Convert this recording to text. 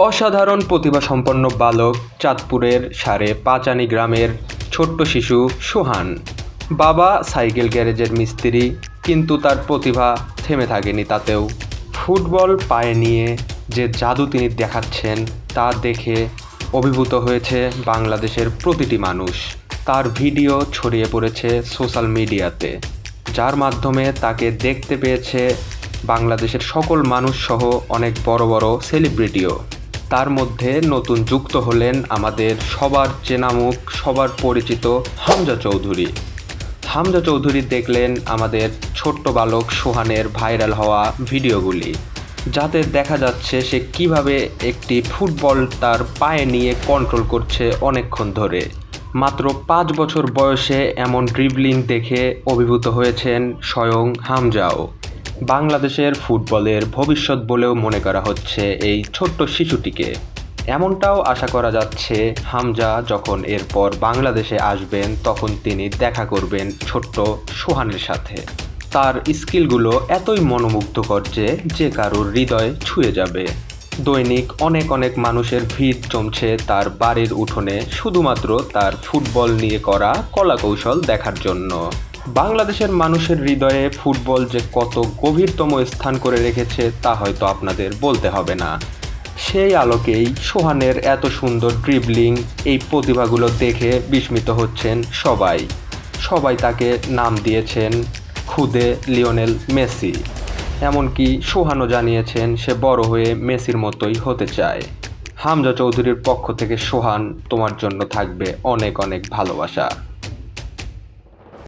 অসাধারণ প্রতিভা সম্পন্ন বালক চাঁদপুরের সাড়ে পাঁচানি গ্রামের ছোট্ট শিশু সোহান। বাবা সাইকেল গ্যারেজের মিস্ত্রি, কিন্তু তার প্রতিভা থেমে থাকেনি তাতেও। ফুটবল পায়ে নিয়ে যে জাদু তিনি দেখাচ্ছেন, তা দেখে অভিভূত হয়েছে বাংলাদেশের প্রতিটি মানুষ। তার ভিডিও ছড়িয়ে পড়েছে সোশ্যাল মিডিয়াতে, যার মাধ্যমে তাকে দেখতে পেয়েছে বাংলাদেশের সকল মানুষ সহ অনেক বড় বড় সেলিব্রিটিও। তার মধ্যে নতুন যুক্ত হলেন আমাদের সবার চেনা মুখ সবার পরিচিত হামজা চৌধুরী। হামজা চৌধুরী দেখলেন আমাদের ছোট্ট বালক সোহানের ভাইরাল হওয়া ভিডিওগুলি, যাতে দেখা যাচ্ছে সে কীভাবে একটি ফুটবল তার পায়ে নিয়ে কন্ট্রোল করছে অনেকক্ষণ ধরে। মাত্র পাঁচ বছর বয়সে এমন ড্রিবলিং দেখে অভিভূত হয়েছেন স্বয়ং হামজাও। বাংলাদেশের ফুটবলের ভবিষ্যৎ বলেও মনে করা হচ্ছে এই ছোট্ট শিশুটিকে। এমনটাও আশা করা যাচ্ছে, হামজা যখন এরপর বাংলাদেশে আসবেন, তখন তিনি দেখা করবেন ছোট্ট সোহানের সাথে। তার স্কিলগুলো এতই মনোমুগ্ধকর যে যে কারোর হৃদয় ছুঁয়ে যাবে। দৈনিক অনেক অনেক মানুষের ভিড় জমছে তার বাড়ির উঠোনে, শুধুমাত্র তার ফুটবল নিয়ে করা কলাকৌশল দেখার জন্য। বাংলাদেশের মানুষের হৃদয়ে ফুটবল যে কত গভীরতম স্থান করে রেখেছে তা হয়তো আপনাদের বলতে হবে না। সেই আলোকেই সোহানের এত সুন্দর ড্রিবলিং এই প্রতিভাগুলো দেখে বিস্মিত হচ্ছেন সবাই। সবাই তাকে নাম দিয়েছেন খুদে লিওনেল মেসি। এমনকি সোহানও জানিয়েছেন সে বড় হয়ে মেসির মতোই হতে চায়। হামজা চৌধুরীর পক্ষ থেকে সোহান, তোমার জন্য থাকবে অনেক অনেক ভালোবাসা।